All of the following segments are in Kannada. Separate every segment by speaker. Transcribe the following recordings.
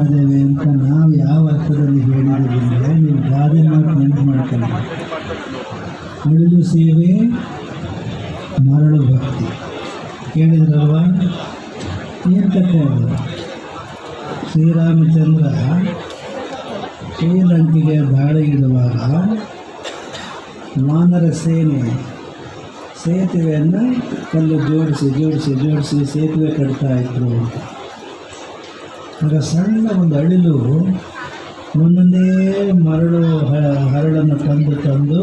Speaker 1: ಇದ್ದೇವೆ ಅಂತ ನಾವು ಯಾವ ಅರ್ಥದಲ್ಲಿ ಹೇಳಿದ್ದೀವಿ ನೀವು ಗಾದೆ ಮಾತು ನೆನಪು ಮಾಡ್ಕೊಳ್ಳಿ. ಅಳಿಲು ಸೇವೆ, ಮರಳು ಭಕ್ತಿ. ಕೇಳಿದ್ರಲ್ವಾ? ಏನು ಕಥೆ ಶ್ರೀರಾಮಚಂದ್ರ ಶ್ರೀಲಂಕೆಗೆ ದಾಳಿಗಿಡುವಾಗ ವಾನರ ಸೇನೆ ಸೇತುವೆಯನ್ನು ಕಲ್ಲು ಜೋಡಿಸಿ ಜೋಡಿಸಿ ಜೋಡಿಸಿ ಸೇತುವೆ ಕಟ್ತಾ ಇದ್ರು. ಆಗ ಸಣ್ಣ ಒಂದು ಅಳಿಲು ಒಂದೊಂದೇ ಮರಳು ಹರಳನ್ನು ತಂದು ತಂದು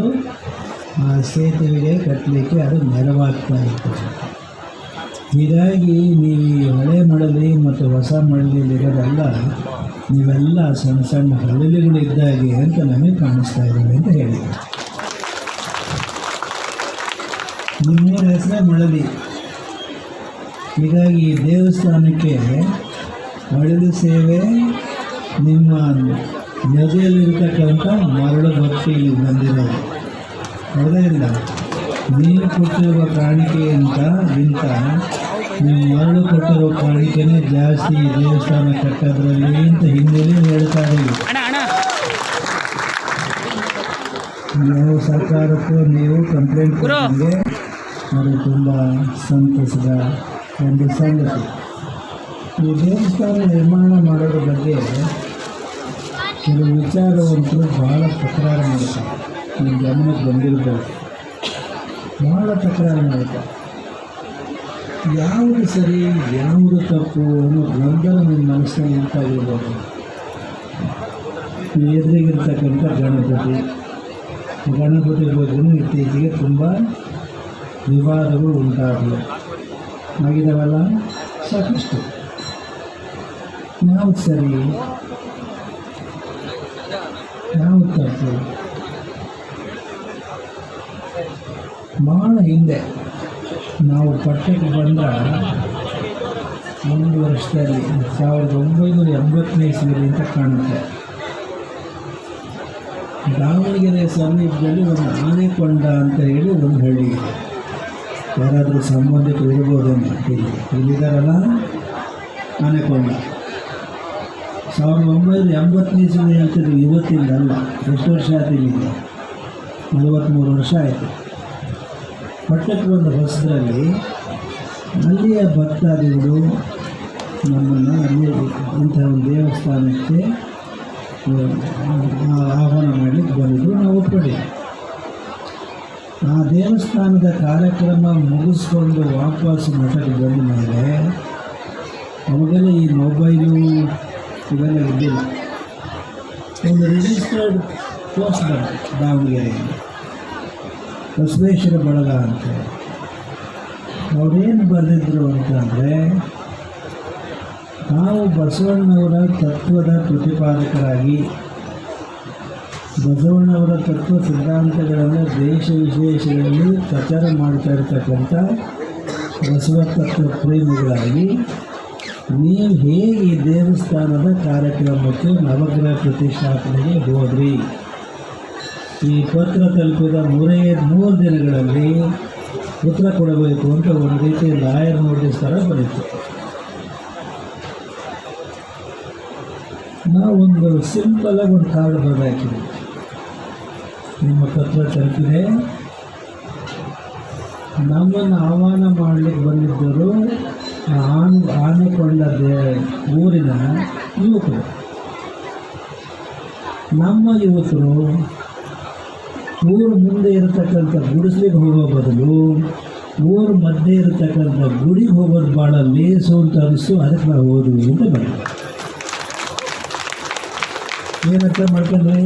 Speaker 1: ಆ ಸೇತುವೆಗೆ ಕಟ್ಟಲಿಕ್ಕೆ ಅದು ನೆರವಾಗ್ತಾ ಇತ್ತು. ಹೀಗಾಗಿ ನೀವು ಹಳೆ ಮಳಲಿ ಮತ್ತು ಹೊಸ ಮಳಲಿಲಿರೋದೆಲ್ಲ ನೀವೆಲ್ಲ ಸಣ್ಣ ಸಣ್ಣ ಇದ್ದಾಗೆ ಅಂತ ನಮಗೆ ಕಾಣಿಸ್ತಾ ಇದ್ದೀವಿ ಅಂತ ಹೇಳಿದರು. ನಿಮ್ಮೂರ ಹೆಸರೇ ಮಳಲಿ. ಹೀಗಾಗಿ ದೇವಸ್ಥಾನಕ್ಕೆ ಮಳಲು ಸೇವೆ ನಿಮ್ಮ ನದಿಯಲ್ಲಿರ್ತಕ್ಕಂಥ ಮರಳು ಭಕ್ತಿ ಇಲ್ಲಿ ಬಂದಿರೋದು ಹೌದೇ ಇಲ್ಲ ನೀವು ಕೊಟ್ಟಿರುವ ಕಾಣಿಕೆಗಿಂತ ಗಿಂತ ನೀವು ಮರಳು ಕೊಟ್ಟಿರುವ ಕಾಣಿಕೆನೇ ಜಾಸ್ತಿ ದೇವಸ್ಥಾನ ಕಟ್ಟೋದ್ರಲ್ಲಿ ಅಂತ ಹಿಂದೆಯೇ ಹೇಳ್ತಾ ಇದ್ದೀವಿ. ನಾವು ಸರ್ಕಾರಕ್ಕೂ ನೀವು ಕಂಪ್ಲೇಂಟ್ ಕೊಟ್ಟಂಗೆ ಅದು ತುಂಬ ಸಂತಸದ ಒಂದು ಸಂಗತಿ. ಈ ದೇವಸ್ಥಾನ ನಿರ್ಮಾಣ ಮಾಡೋದ್ರ ಬಗ್ಗೆ ಕೆಲವು ವಿಚಾರವಂತರು ಬಹಳ ತಕರಾರು ಮಾಡ್ತಾರೆ. ನಿಮ್ಮ ಗಮನಕ್ಕೆ ಬಂದಿರ್ಬೋದು. ಬಹಳ ತಕರಾರು ಮಾಡ್ತಾರೆ. ಯಾವುದು ಸರಿ, ಯಾವುದು ತಪ್ಪು ಅನ್ನೋ ಗೊಂದಲ ನಿಮ್ಮ ಮನಸ್ಸಿನಲ್ಲಿ ಉಂಟಾಗಿರ್ಬೋದು ಎದುರಿಗಿರ್ತಕ್ಕಂಥ ಗಣಪತಿ ಗಣಪತಿ ಬಗ್ಗೆ ಇತ್ತೀಚೆಗೆ ತುಂಬ ವಿವಾದಗಳು ಉಂಟಾಗಲು ಆಗಿದಾವಲ್ಲ? ಸಾಕಷ್ಟು. ಯಾವುದು ಸರಿ ನಾವು ತಪ್ಪು ಭಾಳ ಹಿಂದೆ ನಾವು ಪಟ್ಟಕ್ಕೆ ಬಂದ ಒಂದು ವರ್ಷದಲ್ಲಿ ಸಾವಿರದ ಒಂಬೈನೂರ ಎಂಬತ್ತನೇ ಇಸ್ವಿಯಲ್ಲಿ ಅಂತ ಕಾಣುತ್ತೆ. ದಾವಣಗೆರೆ ಸಮೀಪದಲ್ಲಿ ಒಂದು ಆನೆಕೊಂಡ ಅಂತ ಹೇಳಿ ಒಂದು ಹಳ್ಳಿ ಯಾರಾದರೂ ಸಂಬಂಧಿಕರು ಅಂತ ಇಲ್ಲಿ ಇಲ್ಲಿದ್ದಾರಲ್ಲ ಆನೆಕೊಂಡ ಸಾವಿರದ ಒಂಬೈನೂರ ಎಂಬತ್ತನೇ ಇಸ್ವಿ ಹೇಳ್ತಿದ್ರು ಇವತ್ತಿಂದ ಅಲ್ಲ, ಎಷ್ಟು ವರ್ಷ ಆಯ್ತು ನಲವತ್ತ್ಮೂರು ವರ್ಷ ಆಯಿತು. ಪಟ್ಟಕ್ಕೆ ಬಂದ ಹೊಸದ್ರಲ್ಲಿ ಅಲ್ಲಿಯ ಭಕ್ತಾದಿಗಳು ನಮ್ಮನ್ನು ಅಲ್ಲಿ ಇಂಥ ಒಂದು ದೇವಸ್ಥಾನಕ್ಕೆ ಆಹ್ವಾನ ಮಾಡಲಿಕ್ಕೆ ಬಂದಿದ್ರು, ನಾವು ಒಪ್ಕೊಂಡಿದ್ವಿ. ಆ ದೇವಸ್ಥಾನದ ಕಾರ್ಯಕ್ರಮ ಮುಗಿಸ್ಕೊಂಡು ವಾಪಸ್ ಮಠಕ್ಕೆ ಬಂದ ಮೇಲೆ ಅವಾಗಲೇ ಈ ಮೊಬೈಲು ಇವೆಲ್ಲ ಇದ್ದಿಲ್ಲ ಒಂದು ರಿಜಿಸ್ಟರ್ಡ್ ಪೋಸ್ಟ್ ಬಂತು ದಾವಣಗೆರೆಯಲ್ಲಿ ಬಸವೇಶ್ವರ ಬಳಗ ಅಂತ. ಅವ್ರೇನು ಬರೆದಿದ್ರು ಅಂತಂದರೆ ನಾವು ಬಸವಣ್ಣವರ ತತ್ವದ ಪ್ರತಿಪಾದಕರಾಗಿ, ಬಸವಣ್ಣವರ ತತ್ವ ಸಿದ್ಧಾಂತಗಳನ್ನು ದೇಶ ವಿಶೇಷಗಳಲ್ಲಿ ಪ್ರಚಾರ ಮಾಡ್ತಾ ಇರ್ತಕ್ಕಂಥ ಬಸವ ತತ್ವ ಪ್ರೇಮಿಗಳಾಗಿ ನೀವು ಹೇಗೆ ದೇವಸ್ಥಾನದ ಕಾರ್ಯಕ್ರಮಕ್ಕೆ ನವಗ್ರಹ ಪ್ರತಿಷ್ಠಾಪನೆಗೆ ಹೋದ್ರಿ? ಈ ಪತ್ರ ತಲುಪಿದ ಮೂರೇ ಮೂರು ದಿನಗಳಲ್ಲಿ ಉತ್ತರ ಕೊಡಬೇಕು ಅಂತ ಒಂದು ರೀತಿ ಲಾಯರ್ ನೋಟಿಸ್ ಥರ ಬರೀತು ನಾವೊಂದು ಸಿಂಪಲಾಗಿ ಒಂದು ಕಾರ್ಡ್ ಬರೆದಾಕಿದ್ವಿ ನಿಮ್ಮ ಪತ್ರ ತಲುಪಿದೆ. ನಮ್ಮನ್ನು ಆಹ್ವಾನ ಮಾಡಲಿಕ್ಕೆ ಬಂದಿದ್ದರು ಆನ್ ಆನೆಕೊಂಡ ದೇ ಊರಿನ ಯುವಕರು. ನಮ್ಮ ಯುವಕರು ಊರು ಮುಂದೆ ಇರತಕ್ಕಂಥ ಗುಡಿಸ್ಲಿಕ್ಕೆ ಹೋಗೋ ಬದಲು ಊರು ಮಧ್ಯೆ ಇರತಕ್ಕಂಥ ಗುಡಿಗೆ ಹೋಗೋದು ಭಾಳ ಲೇಸು ಅಂತ ಅನಿಸ್ತು, ಅದಕ್ಕೆ ನಾವು ಓದು ಅಂತ ಬಂದ ಏನಂತ ಮಾಡ್ಕೊಂಡ್ರಿ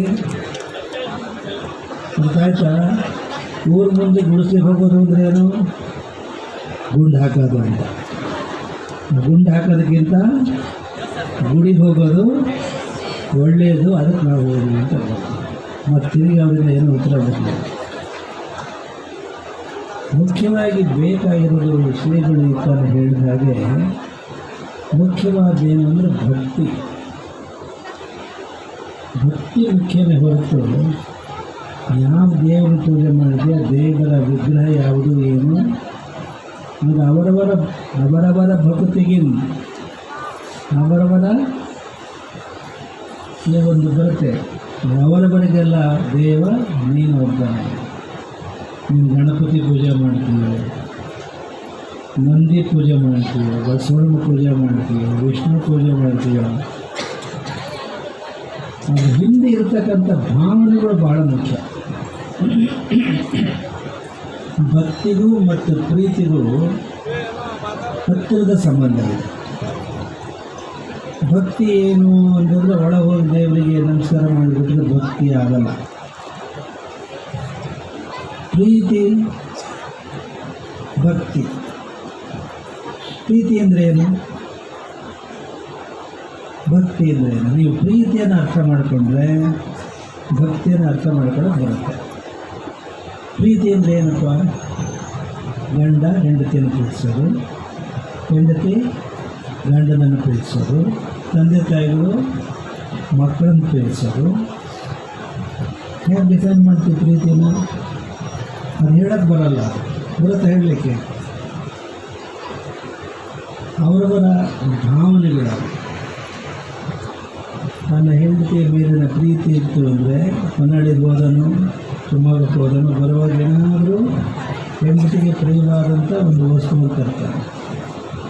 Speaker 1: ಗೊತ್ತಾಯ್ತಾ? ಊರು ಮುಂದೆ ಗುಡಿಸ್ಲಿಕ್ಕೆ ಹೋಗೋದು ಅಂದ್ರೆ ಏನು? ಗುಂಡು ಹಾಕೋದು ಅಂತ. ಗುಂಡು ಹಾಕೋದಕ್ಕಿಂತ ಗುಡಿಗೆ ಹೋಗೋದು ಒಳ್ಳೆಯದು ಅದಕ್ಕೆ ನಾವು ಹೋಗೋದು ಅಂತ ಮತ್ತು ತಿರುಗಿ ಅವರಿಂದ ಏನು ಉತ್ತರ ಬರಲಿಲ್ಲ ಮುಖ್ಯವಾಗಿ ಬೇಕಾಗಿರೋದು ಶ್ರೀಗಳು ಅಂತ ಹೇಳಿದ ಹಾಗೆ ಮುಖ್ಯವಾದ ಏನು ಅಂದರೆ ಭಕ್ತಿ. ಭಕ್ತಿ ಮುಖ್ಯವೇ ಹೊರತು ಯಾವ ದೇವರು ಪೂಜೆ ಮಾಡಿದೆ ದೇವರ ವಿಗ್ರಹ ಯಾವುದು ಏನು ಅದು ಅವರವರ ಅವರವರ ಭಕ್ತಿಗೆ ಅವರವರ ಒಂದು ಬರುತ್ತೆ. ಅವರವರಿಗೆಲ್ಲ ದೇವ, ನೀನು ಒಬ್ಬನೇ. ನೀನು ಗಣಪತಿ ಪೂಜೆ ಮಾಡ್ತೀವಿ ನಂದಿ ಪೂಜೆ ಮಾಡ್ತೀವಿ ಬಸವಣ್ಣ ಪೂಜೆ ಮಾಡ್ತೀವಿ ವಿಷ್ಣು ಪೂಜೆ ಮಾಡ್ತೀವಿ ಅದು ಹಿಂದೆ ಇರತಕ್ಕಂಥ ಭಾವನೆಗಳು ಭಾಳ ಮುಖ್ಯ. ಭಕ್ತಿಗೂ ಮತ್ತು ಪ್ರೀತಿಗೂ ಹತ್ತಿರದ ಸಂಬಂಧ ಇದೆ. ಭಕ್ತಿ ಏನು ಅಂತಂದರೆ ಒಳ ಹೋಗಿ ದೇವರಿಗೆ ನಮಸ್ಕಾರ ಮಾಡಿಬಿಟ್ರೆ ಭಕ್ತಿ ಆಗಲ್ಲ. ಪ್ರೀತಿ, ಭಕ್ತಿ. ಪ್ರೀತಿ ಅಂದರೆ ಏನು? ಭಕ್ತಿ ಅಂದರೆ ಏನು? ನೀವು ಪ್ರೀತಿಯನ್ನು ಅರ್ಥ ಮಾಡಿಕೊಂಡ್ರೆ ಭಕ್ತಿಯನ್ನು ಅರ್ಥ ಮಾಡ್ಕೊಳ್ಳೋಕೆ ಬರುತ್ತೆ. ಪ್ರೀತಿ ಅಂದರೆ ಏನಪ್ಪ? ಗಂಡ ಹೆಂಡತಿಯನ್ನು ಪ್ರೀತಿಸೋದು. ಹೆಂಡತಿ ಗಂಡನನ್ನು ಪ್ರೀತಿಸೋದು. ತಂದೆ ತಾಯಿಗಳು ಮಕ್ಕಳನ್ನು ಪ್ರೀತಿಸೋದು. ಹೇಗೆ ಡಿಫೈನ್ ಮಾಡ್ತೀವಿ ಪ್ರೀತಿನ ಅದು ಹೇಳಕ್ಕೆ ಬರಲ್ಲ. ಬರುತ್ತೆ ಹೇಳಲಿಕ್ಕೆ? ಅವರವರ ಭಾವನೆಗಳು. ನನ್ನ ಹೆಂಡತಿಯ ಮೇಲಿನ ಪ್ರೀತಿ ಇತ್ತು ಅಂದರೆ ಕನ್ನಡಿಗೋದನ್ನು ಶಿವಮೊಗ್ಗಕ್ಕೆ ಅದನ್ನು ಬರುವಾಗ ಏನಾದರೂ ಹೆಂಡತಿಗೆ ಪ್ರಿಯವಾದಂಥ ಒಂದು ವಸ್ತುವನ್ನು ತರ್ತಾರೆ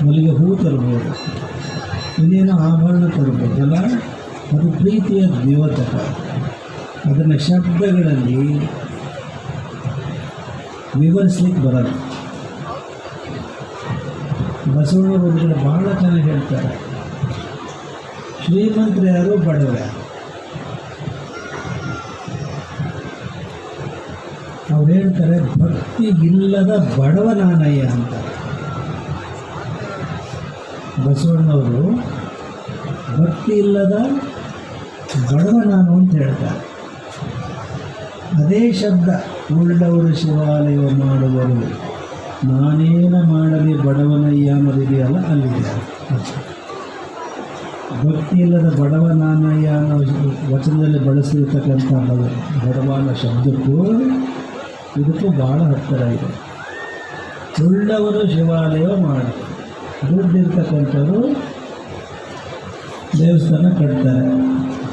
Speaker 1: ಮಲ್ಲಿಗೆ ಹೂ ತರ್ಬೋದು ಇನ್ನೇನು ಆಭರಣ ತರ್ಬೋದಲ್ಲ ಅದು ಪ್ರೀತಿಯ ದ್ಯೋತಕ ಅದನ್ನು ಶಬ್ದಗಳಲ್ಲಿ ವಿವರಿಸ್ಲಿಕ್ಕೆ ಬರಲ್ಲ. ಬಸವಣ್ಣ ಒಂದು ಕಡೆ ಭಾಳ ಚೆನ್ನಾಗಿ ಹೇಳ್ತಾರೆ. ಶ್ರೀಮಂತರು ಯಾರು ಬಡವರು. ಅವ್ರು ಹೇಳ್ತಾರೆ ಭಕ್ತಿ ಇಲ್ಲದ ಬಡವ ನಾನಯ್ಯ ಅಂತಾರೆ ಬಸವಣ್ಣವರು ಭಕ್ತಿ ಇಲ್ಲದ ಬಡವ ನಾನು ಅಂತ ಹೇಳ್ತಾರೆ. ಅದೇ ಶಬ್ದ, ಉಳ್ಳವರು ಶಿವಾಲಯ ಮಾಡುವರು. ನಾನೇನ ಮಾಡಲಿ ಬಡವನಯ್ಯ ಅನ್ನೋದಿದೆಯಲ್ಲ ಅಲ್ಲಿದೆ. ಭಕ್ತಿ ಇಲ್ಲದ ಬಡವ ನಾನಯ್ಯ ಅನ್ನೋ ವಚನದಲ್ಲಿ ಬಳಸಿರ್ತಕ್ಕಂಥ ಬಡವ ಅನ್ನೋ ಶಬ್ದಕ್ಕೂ ಇದಕ್ಕೂ ಭಾಳ ಹತ್ತಿರ ಇದೆ. ಉಳ್ಳವರು ಶಿವಾಲಯ ಮಾಡಿ. ದುಡ್ಡಿರ್ತಕ್ಕಂಥವ್ರು ದೇವಸ್ಥಾನ ಕಟ್ತಾರೆ.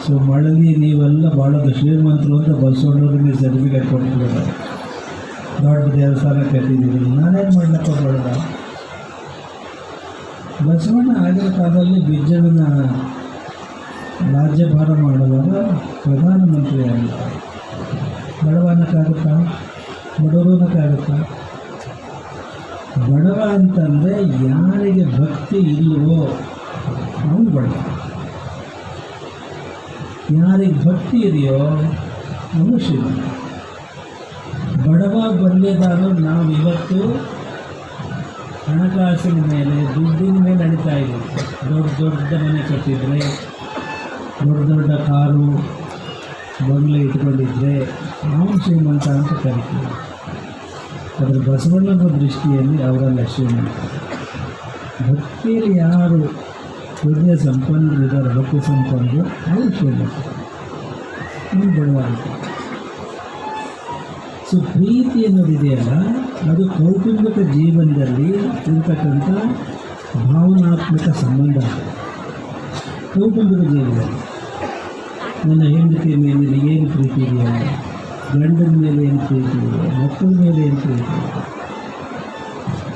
Speaker 1: ಸೊ ಮಳಲಿ ನೀವೆಲ್ಲ ಭಾಳ ಶ್ರೀಮಂತರು ಅಂತ ಬಸವಣ್ಣವ್ರಿಗೆ ಸರ್ಟಿಫಿಕೇಟ್ ಕೊಟ್ಟಿದ್ದಾರೆ ದೊಡ್ಡ ದೇವಸ್ಥಾನ ಕಟ್ಟಿದ್ದೀನಿ ನಾನೇನು ಮಾಡ್ಲಕ್ಕ ಬರೋಣ ಬಸವಣ್ಣ ಆಗಿನ ಕಾಲದಲ್ಲಿ ಬಿಜ್ಜಳನ ರಾಜ್ಯಭಾರ ಮಾಡುವಾಗ ಪ್ರಧಾನಮಂತ್ರಿ ಆಗಿದ್ದಾರೆ ಬಡವನಕ್ಕಾಗುತ್ತಾ? ಬಡವನಕ್ಕಾಗುತ್ತಾ ಬಡವ ಅಂತಂದರೆ ಯಾರಿಗೆ ಭಕ್ತಿ ಇಲ್ಲವೋ ಅವನು ಬಡವ ಯಾರಿಗೆ ಭಕ್ತಿ ಇದೆಯೋ ಅವನು ಶಿವ. ಬಡವ ಬಂದಿದ್ದಾಗ ನಾವು ಇವತ್ತು ಹಣಕಾಸಿನ ಮೇಲೆ, ದುಡ್ಡಿನ ಮೇಲೆ ನಡೀತಾ ಇದ್ದೀವಿ. ದೊಡ್ಡ ದೊಡ್ಡ ಮನೆ ಕಟ್ಟಿದರೆ, ದೊಡ್ಡ ದೊಡ್ಡ ಕಾರು ಬಂಗ್ಲೆ ಇಟ್ಕೊಂಡಿದ್ರೆ ನಾವು ಶ್ರೀಮಂತ ಅಂತ ಕರಿತೀವಿ. ಅದರ ಬಸವಣ್ಣನ ದೃಷ್ಟಿಯಲ್ಲಿ ಅವರೆಲ್ಲ ಶ್ರೀಮಂತ ಭಕ್ತಿಯಲ್ಲಿ ಯಾರು ಹೃದಯ ಸಂಪನ್ನರಿದ್ದಾರೆ ಭಕ್ತಿ ಸಂಪನ್ನರು ಅವರು ಶ್ರೀಮಂತ ಅವ್ನು ಬಡವಾಗುತ್ತೆ ಸೊ ಪ್ರೀತಿ ಅನ್ನೋದಿದೆಯಲ್ಲ, ಅದು ಕೌಟುಂಬಿಕ ಜೀವನದಲ್ಲಿ ಇರತಕ್ಕಂಥ ಭಾವನಾತ್ಮಕ ಸಂಬಂಧ. ಕೌಟುಂಬಿಕ ಜೀವನದಲ್ಲಿ. ನನ್ನ ಹೆಂಡತಿಯ ಮೇಲೆ ಏನು ಪ್ರೀತಿ ಇದೆಯಾ ಗಂಡನ ಮೇಲೆ ಏನು ಪ್ರೀತಿ ಮಕ್ಕಳ ಮೇಲೆ ಏನು ಪ್ರೀತಿ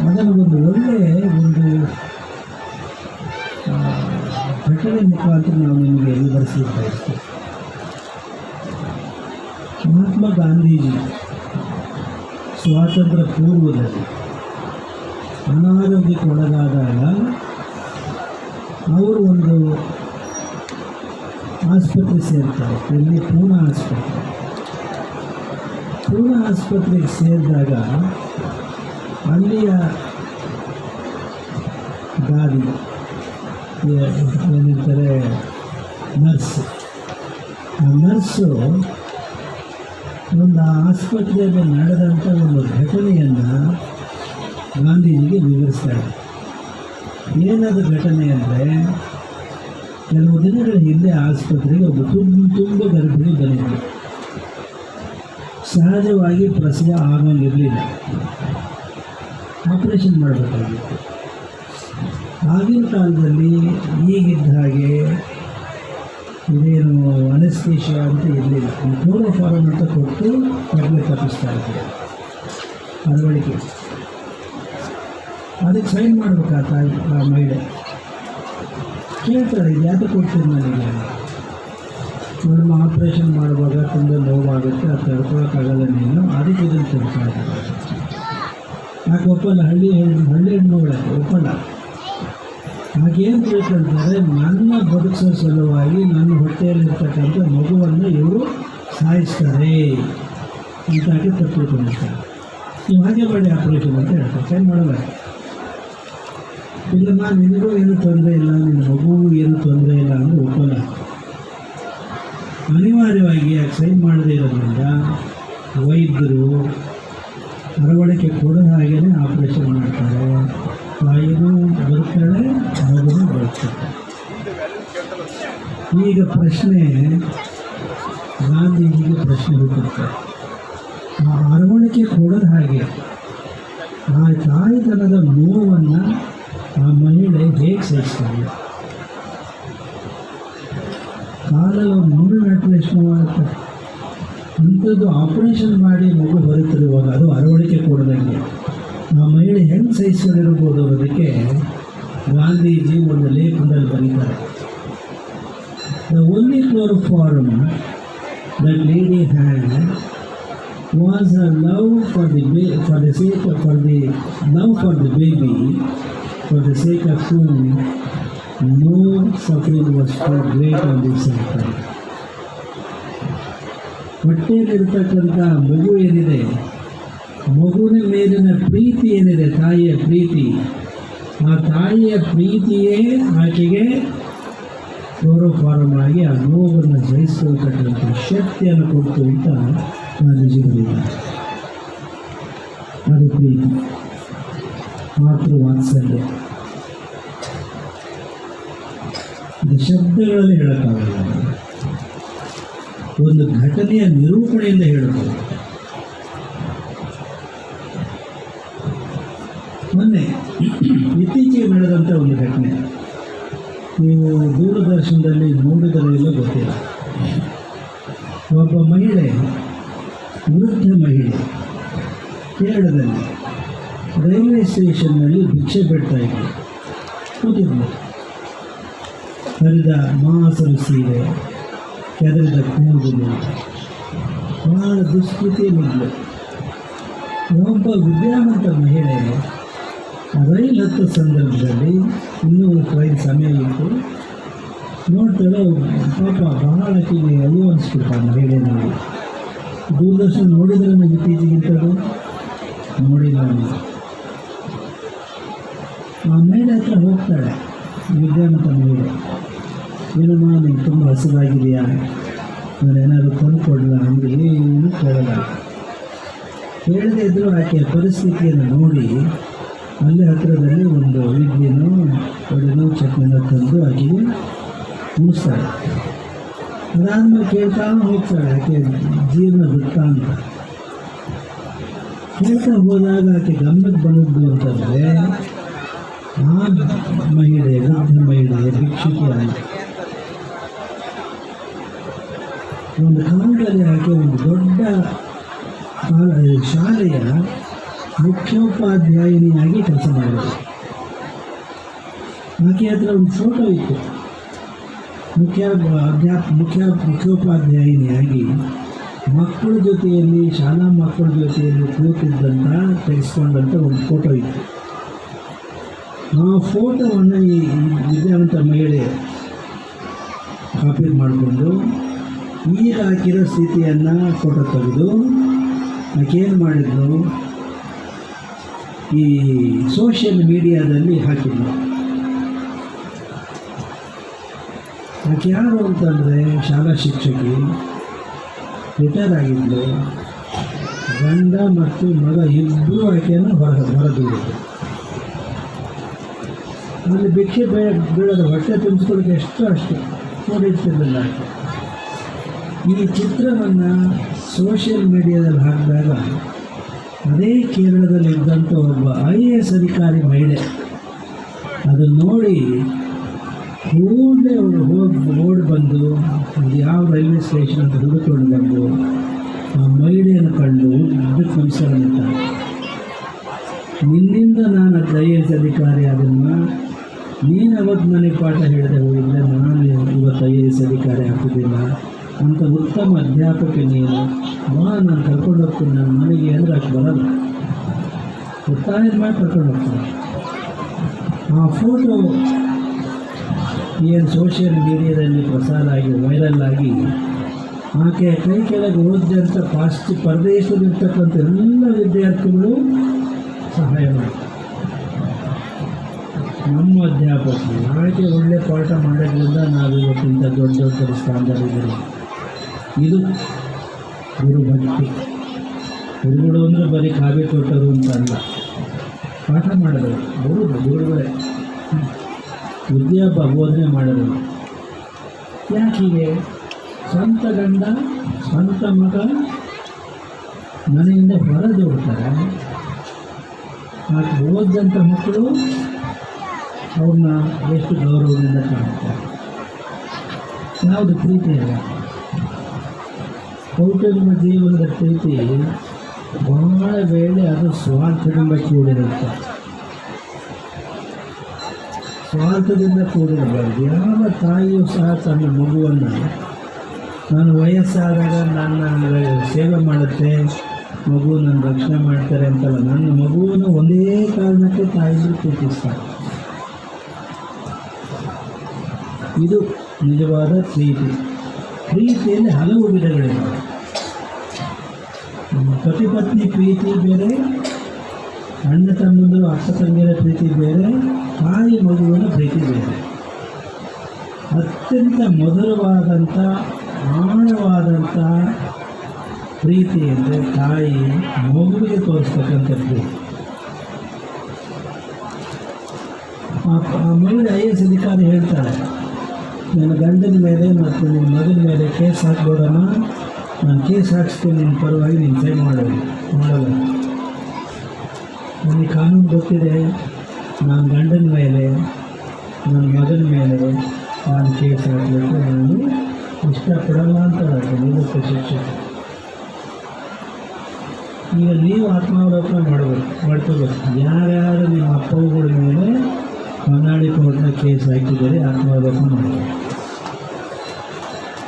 Speaker 1: ಅದನ್ನು ಒಂದು ಒಳ್ಳೆಯ ಒಂದು ಘಟನೆ ಮುಖಾಂತರ ನಾವು ನಿಮಗೆ ವಿವರಿಸಲಿಕ್ಕೆ ಬಯಸ್ತೀವಿ ಮಹಾತ್ಮ ಗಾಂಧೀಜಿ ಸ್ವಾತಂತ್ರ್ಯ ಪೂರ್ವದಲ್ಲಿ ಅನಾರೋಗ್ಯಕ್ಕೆ ಒಳಗಾದಾಗ ಅವರು ಒಂದು ಆಸ್ಪತ್ರೆ ಸೇರ್ತಾರೆ. ಇಲ್ಲಿ ಪೂರ್ಣ ಆಸ್ಪತ್ರೆ. ಪೂರ್ಣ ಆಸ್ಪತ್ರೆಗೆ ಸೇರಿದಾಗ ಅಲ್ಲಿಯ ದಾರಿ ಏನಿರ್ತಾರೆ, ನರ್ಸ್. ಆ ನರ್ಸು ಒಂದು ಆಸ್ಪತ್ರೆಯಲ್ಲಿ ನಡೆದಂಥ ಒಂದು ಘಟನೆಯನ್ನು ಗಾಂಧೀಜಿಗೆ ವಿವರಿಸ್ತಾರೆ. ಏನದು ಘಟನೆ ಅಂದರೆ ಕೆಲವು ದಿನಗಳ ಹಿಂದೆ ಆಸ್ಪತ್ರೆಗೆ ಒಬ್ಬ ತುಂಬ ತುಂಬ ಗರ್ಭಿಣಿ ಬಂದಿದ್ದರು ಸಹಜವಾಗಿ ಪ್ರಸವ ಆಗೋಂಗಿರಲಿಲ್ಲ ಆಪರೇಷನ್ ಮಾಡಬೇಕಾಗಿತ್ತು. ಆಗಿನ ಕಾಲದಲ್ಲಿ ಈಗಿದ್ದ ಹಾಗೆ ಇದೇನು ಅನಸ್ತೀಶ ಅಂತ ಇರಲಿಲ್ಲ. ಫಾರಂ ಅಂತ ಕೊಟ್ಟು ಕಡಲೆ ತಪ್ಪಿಸ್ತಾ ಇದ್ದೆ. ಅಳವಡಿಕೆ. ಅದಕ್ಕೆ ಸೈನ್ ಮಾಡಬೇಕಾಗ್ತಾ ಆ ಮಹಿಳೆ. ಕೇಳ್ತಾಳೆ ಇದು ಯಾಕೆ ಕೊಡ್ತೀನಿ ನನಗೆ ನಮ್ಮ ಆಪ್ರೇಷನ್ ಮಾಡುವಾಗ ತುಂಬ ನೋವಾಗುತ್ತೆ, ಅದು ತಡ್ಕೊಳಕ್ಕಾಗಲ್ಲ ನೀನು, ಅದಕ್ಕೆ ಇದನ್ನು ಇದ್ದಾರೆ ಯಾಕೆ ಒಪ್ಪಲ್ಲ? ಹಳ್ಳಿ ಹೇಳಿ ಹಳ್ಳಿ ಹೆಣ್ಣುಗಳೇ, ಒಪ್ಪಲ್ಲ. ಹಾಗೇನು ತಿಳ್ಕೊಳ್ತಾರೆ ನನ್ನ ಬದುಕಿಸೋ ಸಲುವಾಗಿ ನನ್ನ ಹೊಟ್ಟೆಯಲ್ಲಿರ್ತಕ್ಕಂಥ ಮಗುವನ್ನು ಇವರು ಸಾಯಿಸ್ತಾರೆ ಅಂತಾಗಿ ಹಾಗೆ ತಪ್ಪಿಕೊಂಡಿರ್ತಾರೆ ನೀವು ಹಾಗೆ ಮಾಡಿ ಆಪರೇಷನ್ ಅಂತ ಹೇಳ್ತಾರೆ. ಏನು ಮಾಡಲ್ಲ ಇಲ್ಲಮ್ಮ ನಿನಗೂ ಏನು ತೊಂದರೆ ಇಲ್ಲ, ನಿನ್ನ ಮಗುವಿಗೂ ಏನು ತೊಂದರೆ ಇಲ್ಲ ಅಂದರೆ ಒಪ್ಪಲ್ಲ. ಅನಿವಾರ್ಯವಾಗಿ ಆ ಸೈನ್ ಮಾಡದೇ ಇರೋದ್ರಿಂದ ವೈದ್ಯರು ಅರವಳಿಕೆ ಕೊಡದ ಹಾಗೇ ಆಪರೇಷನ್ ಮಾಡ್ತಾರೆ. ತಾಯಿನೂ ಬರ್ತಾಳೆ ಮಗುನೂ ಬರ್ತಾರೆ ಈಗ ಪ್ರಶ್ನೆ ಗಾಂಧೀಜಿಗೆ ಪ್ರಶ್ನೆ ಬಿಟ್ಟಿರ್ತಾರೆ ಆ ಅರವಳಿಕೆ ಕೊಡದ ಹಾಗೆ, ಆ ತಾಯಿತನದ ನೋವನ್ನು ಆ ಮಹಿಳೆ ಹೇಗೆ ಸಹಿಸ್ತಾಳೆ ಕಾಲಲ್ಲಿ ಒಂದು ಮೂರು ಗಂಟೆ ಮಾಡುತ್ತೆ ಅಂಥದ್ದು ಆಪರೇಷನ್ ಮಾಡಿ ಮಗು ಬರುತ್ತಿರುವಾಗ ಅದು ಅರವಳಿಕೆ ಕೊಡದಂಗೆ. ಆ ಮಹಿಳೆ ಹೆಂಗೆ ಸಹಿಸಿಕೊಂಡಿರ್ಬೋದು ಅನ್ನೋದಕ್ಕೆ ಗಾಂಧೀಜಿ ಒಂದು ಲೇಖನದಲ್ಲಿ ಬರೀತಾರೆ. The only chloroform the lady hand was a love for the bay for the safe for the love for the baby for the sake of whom no suffering was too great on this side. ಹೊಟ್ಟೆಯಲ್ಲಿರ್ತಕ್ಕಂಥ ಮಗು ಏನಿದೆ? ಮಗುವಿನ ಮೇಲಿನ ಪ್ರೀತಿ ಏನಿದೆ? ತಾಯಿಯ ಪ್ರೀತಿ. ಆ ತಾಯಿಯ ಪ್ರೀತಿಯೇ ಆಕೆಗೆ ಕ್ಲೋರೋಫಾರಮ್ ಆಗಿ ಆ ನೋವನ್ನು ಸಹಿಸ್ಕೊಳ್ತಕ್ಕಂಥ ಶಕ್ತಿಯನ್ನು ಕೊಡ್ತು ಅಂತ ನಾನು ನಿಜ ಅದು ಪ್ರೀತಿ. ಮಾತೃ ವಾತ್ಸಲ್ಯ. ಇದು ಶಬ್ದಗಳಲ್ಲಿ ಹೇಳೋಕ್ಕಾಗಲ್ಲ. ಒಂದು ಘಟನೆಯ ನಿರೂಪಣೆಯಿಂದ ಹೇಳಬಹುದು ಮೊನ್ನೆ ಇತ್ತೀಚೆಗೆ ನಡೆದಂಥ ಒಂದು ಘಟನೆ. ನೀವು ದೂರದರ್ಶನದಲ್ಲಿ ನೋಡಿದರೆ ಇಲ್ಲ ಗೊತ್ತಿಲ್ಲ. ಒಬ್ಬ ಮಹಿಳೆ, ವೃದ್ಧ ಮಹಿಳೆ, ಕೇರಳದಲ್ಲಿ ರೈಲ್ವೆ ಸ್ಟೇಷನ್ನಲ್ಲಿ ಭಿಕ್ಷೆ ಬಿಡ್ತಾ ಇದ್ದರು ಕೂತಿದ್ದರು ಹರಿದ ಮಾಸರು ಸೀರೆ, ಕೆದರಿದ ಕೂದಲು, ಬಹಳ ದುಸ್ಥಿತಿಯಲ್ಲಿದ್ಲು ಒಬ್ಬ ವಿದ್ಯಾವಂತ ಮಹಿಳೆ, ರೈಲ್ ಹತ್ತ ಸಂದರ್ಭದಲ್ಲಿ ಇನ್ನೂ ಟ್ರೈನ್ ಸಮಯ ಇತ್ತು. ನೋಡ್ತಾಳೆ ಪಾಪ ಬಹಳ ಅಯ್ಯೋ ಅನಿಸ್ಬಿಟ್ಟ ಆ ಮಹಿಳೆ ನೋಡಿ. ದೂರದರ್ಶನ ನೋಡಿದ್ರೆ ನನಗೆ ಇತ್ತೀಚೆಗಿಂತದ್ದು ನೋಡಿಲ್ಲ ಮಹಿಳೆ ಹತ್ರ ಹೋಗ್ತಾಳೆ ವಿದ್ಯಾವಂತ ಮಹಿಳೆ ಏನಮ್ಮ ನೀನು ತುಂಬ ಹಸಿರಾಗಿದೆಯಾ ನಾನು ಏನಾದರೂ ತಂದು ಕೊಡಲ್ಲ ಅಂದರೆ ಏನು ಕೇಳಲ್ಲ. ಹೇಳದೇ ಇದ್ದರೂ ಆಕೆಯ ಪರಿಸ್ಥಿತಿಯನ್ನು ನೋಡಿ, ಅಲ್ಲಿ ಹತ್ತಿರದಲ್ಲಿ ಒಂದು ಇಡ್ಲಿನೋ ಒಡೆನೋ ಚಟ್ನಿನೋ ತಂದು ಆಕೆಗೆ ಮುಗಿಸ್ತಾಳೆ ಅದಾದ್ಮೇಲೆ ಕೇಳ್ತಾ ಹೋಗ್ತಾಳೆ, ಆಕೆ ಜೀವನ ಬಿಡ್ತಾ ಅಂತ. ಕೇಳ್ತಾ ಹೋದಾಗ ಆಕೆ ಗಮನಕ್ಕೆ ಬಂದದ್ದು ಅಂತಂದರೆ ಆ ಮಹಿಳೆ ವೃದ್ಧ ಮಹಿಳೆ ಭಿಕ್ಷುಕಿ ಒಂದು ಕಾಲದಲ್ಲಿ ಆಕೆ ಒಂದು ದೊಡ್ಡ ಶಾಲೆಯ ಮುಖ್ಯೋಪಾಧ್ಯಾಯಿನಿಯಾಗಿ ಕೆಲಸ ಮಾಡಿದರು. ಆಕೆ ಹತ್ರ ಒಂದು ಫೋಟೋ ಇತ್ತು. ಮುಖ್ಯ, ಅಧ್ಯಾಪ, ಮುಖ್ಯ, ಮುಖ್ಯೋಪಾಧ್ಯಾಯಿನಿಯಾಗಿ ಮಕ್ಕಳ ಜೊತೆಯಲ್ಲಿ, ಶಾಲಾ ಮಕ್ಕಳ ಜೊತೆಯಲ್ಲಿ ಕೂತಿದ್ದಂಥ ತೆಗೆಸ್ಕೊಂಡಂಥ ಒಂದು ಫೋಟೋ ಇತ್ತು. ಆ ಫೋಟೋವನ್ನು ಈ ವಿದ್ಯಾವಂತ ಮಹಿಳೆ ಕಾಪಿ ಮಾಡಿಕೊಂಡು ಈಗ ಹಾಕಿರೋ ಸ್ಥಿತಿಯನ್ನು ಫೋಟೋ ತೆಗೆದು ಆಕೇನು ಮಾಡಿದ್ರು ಈ ಸೋಷಿಯಲ್ ಮೀಡಿಯಾದಲ್ಲಿ ಹಾಕಿದ್ರು ಆಕೆ ಯಾರು ಅಂತಂದರೆ ಶಾಲಾ ಶಿಕ್ಷಕಿ ರಿಟೈರ್ ಆಗಿದ್ಲು. ಗಂಡ ಮತ್ತು ಮಗ ಇಬ್ಬರು ಆಕೆಯನ್ನು ಹೊರ ಹೊರದೂಡಿದ್ರು ಅಲ್ಲಿ ಭಿಕ್ಷೆ ಬೇ ಬೀಳೋದು ಹೊಟ್ಟೆ ತುಂಬಿಸ್ಕೊಳ್ಳೋಕೆ ಎಷ್ಟು ಅಷ್ಟು. ನೋಡಿರ್ತಿರಲಿಲ್ಲ. ಈ ಚಿತ್ರವನ್ನು ಸೋಷಿಯಲ್ ಮೀಡಿಯಾದಲ್ಲಿ ಹಾಕಿದಾಗ ಅದೇ ಕೇರಳದಲ್ಲಿ ಇದ್ದಂಥ ಒಬ್ಬ ಐ ಎ ಎಸ್ ಅಧಿಕಾರಿ ಮಹಿಳೆ ಅದನ್ನು ನೋಡಿ ಕೂಡಲೇ ಅವರು ಹೋಗಿ ಓಡಿ ಬಂದು ರೈಲ್ವೆ ಸ್ಟೇಷನ್ ಅಂತ ಹುಡುಕೊಂಡು ಬಂದು ಆ ಮಹಿಳೆಯನ್ನು ಕಂಡು ಅದಕ್ಕೆ ನಮಸ್ಕಾರ ನಿನ್ನಿಂದ ನಾನು ಐ ಎಸ್ ಅಧಿಕಾರಿ ಅದನ್ನು ನೀನು ಅವತ್ತು ನನಗೆ ಪಾಠ ಹೇಳಿದೆ ಹೋಗಿದ್ರೆ ನಾನು ಇವತ್ತು ಐ ಎ ಎಸ್ ಅಧಿಕಾರಿ ಆಗ್ತಿದ್ದಿಲ್ಲ. ಅಂತ ಉತ್ತಮ ಅಧ್ಯಾಪಕ ನೀನು ಮಾ ನಾನು ಕರ್ಕೊಂಡು ಹೋಗ್ತೀನಿ ನನ್ನ ಮನೆಗೆ ಅಂದ್ರೆ ಅಷ್ಟು ಬರಲ್ಲ. ಒತ್ತಾಯದ ಮಾಡಿ ಕರ್ಕೊಂಡು ಹೋಗ್ತೀನಿ. ಆ ಫೋಟೋ ಏನು ಸೋಷಿಯಲ್ ಮೀಡಿಯಾದಲ್ಲಿ ಪ್ರಸಾರ ಆಗಿ ವೈರಲ್ ಆಗಿ, ಆಕೆ ಕೈ ಕೆಳಗೆ ಓದಿದಂಥ ಪಾಶ್ಚಿ ಪರದೇಶದಲ್ಲಿರ್ತಕ್ಕಂಥ ಎಲ್ಲ ವಿದ್ಯಾರ್ಥಿಗಳು ಸಹಾಯ ಮಾಡ್ತಾರೆ. ನಮ್ಮ ಅಧ್ಯಾಪಕರು ಆಕೆ ಒಳ್ಳೆ ಪಾಠ ಮಾಡೋದ್ರಿಂದ ನಾವು ಇವತ್ತಿಂದ ದೊಡ್ಡ ದೊಡ್ಡ ಸ್ಥಾನದಲ್ಲಿದ್ದೀವಿ. ಇದು ಗುರುಭಕ್ತಿ ಗುರುಗಳು ಅಂದರೆ ಬರೀ ಕಾವ್ಯ ಕೊಟ್ಟರು ಅಂತ ಅಲ್ಲ. ಪಾಠ ಮಾಡಬೇಕು ಗುರು ಗುರುಗಳೇ. ವಿದ್ಯಾ ಬೋಧನೆ ಮಾಡಿದರು ಯಾಕೀಗೆ? ಸ್ವಂತ ಗಂಡ ಸ್ವಂತ ಮಗ ಮನೆಯಿಂದ ಹೊರದೋಗ್ತಾರೆ ಆಕೆ ಓದಿದಂಥ ಮಕ್ಕಳು ಅವ್ರನ್ನ ಎಷ್ಟು ಗೌರವದಿಂದ ಕಾಣುತ್ತೆ? ಯಾವುದು ಪ್ರೀತಿ ಅಲ್ಲ? ಕೌಟುಂಬ ಜೀವನದ ಪ್ರೀತಿ ಬಹಳ ವೇಳೆ ಅದು ಸ್ವಾರ್ಥದಿಂದ ಕೂಡಿರುತ್ತೆ. ಸ್ವಾರ್ಥದಿಂದ ಕೂಡಿರಬಾರ್ದು. ಯಾವ ತಾಯಿಯು ಸಹ ತನ್ನ ಮಗುವನ್ನು ನಾನು ವಯಸ್ಸಾದಾಗ ನನ್ನ ಸೇವೆ ಮಾಡುತ್ತೆ ಮಗು ನನ್ನ ರಕ್ಷಣೆ ಮಾಡ್ತಾರೆ ಅಂತಲ್ಲ, ನನ್ನ ಮಗುವನ್ನು ಒಂದೇ ಕಾರಣಕ್ಕೆ ತಾಯಿಗಳು ಪ್ರೀತಿಸ್ತಾರೆ. ಇದು ನಿಜವಾದ ಪ್ರೀತಿ. ಪ್ರೀತಿಯಲ್ಲಿ ಹಲವು ವಿಧಗಳಿವೆ. ಪತಿಪತ್ನಿ ಪ್ರೀತಿ ಬೇರೆ, ಅಣ್ಣ ತಮ್ಮಂದರು, ಅಕ್ಕ ತಂಗಿಯರ ಪ್ರೀತಿ ಬೇರೆ, ತಾಯಿ ಮಗುವಿನ ಪ್ರೀತಿ ಬೇರೆ. ಅತ್ಯಂತ ಮಧುರವಾದಂಥ ಆಳವಾದಂಥ ಪ್ರೀತಿ ಅಂದರೆ ತಾಯಿ ಮಗುವಿಗೆ ತೋರಿಸ್ತಕ್ಕಂಥ ಪ್ರೀತಿ. ಆ ಮಹಿಳೆ ಐ ಎಸ್ ಅಧಿಕಾರಿ ಹೇಳ್ತಾಳೆ ನನ್ನ ಗಂಡನ ಮೇಲೆ ಮತ್ತು ನಿಮ್ಮ ಮಗನ ಮೇಲೆ ಕೇಸ್ ಹಾಕ್ಬೋದಮ್ಮ? ನಾನು ಕೇಸ್ ಹಾಕ್ಸ್ತೀನಿ, ನಿಮ್ಮ ಪರವಾಗಿ ನೀನು ಸೈನ್ ಮಾಡೋದು ಮಾಡಲ್ಲ ನನಗೆ ಕಾನೂನು ಗೊತ್ತಿದೆ, ನಾನು ಗಂಡನ ಮೇಲೆ, ನನ್ನ ಮಗನ ಮೇಲೆ ನಾನು ಕೇಸ್ ಹಾಕಬೇಕು, ನಾನು ಇಷ್ಟಪಡಲ್ಲ ಅಂತ ನಿವೃತ್ತ ಶಿಕ್ಷಕ ಈಗ ನೀವು ಆತ್ಮಾವಲೋಕನ ಮಾಡಬೇಕು, ಮಾಡ್ಕೋಬೇಕು. ಯಾರ್ಯಾರು ನಿಮ್ಮ ಅಪ್ಪವುಗಳ ಮೇಲೆ ಹೊನ್ನಾಳಿ ಕೋರ್ಟ್ನ ಕೇಸ್ ಹಾಕಿದ್ದಾರೆ ಆತ್ಮಹತ್ಯೆ ಮಾಡಿದ್ದಾರೆ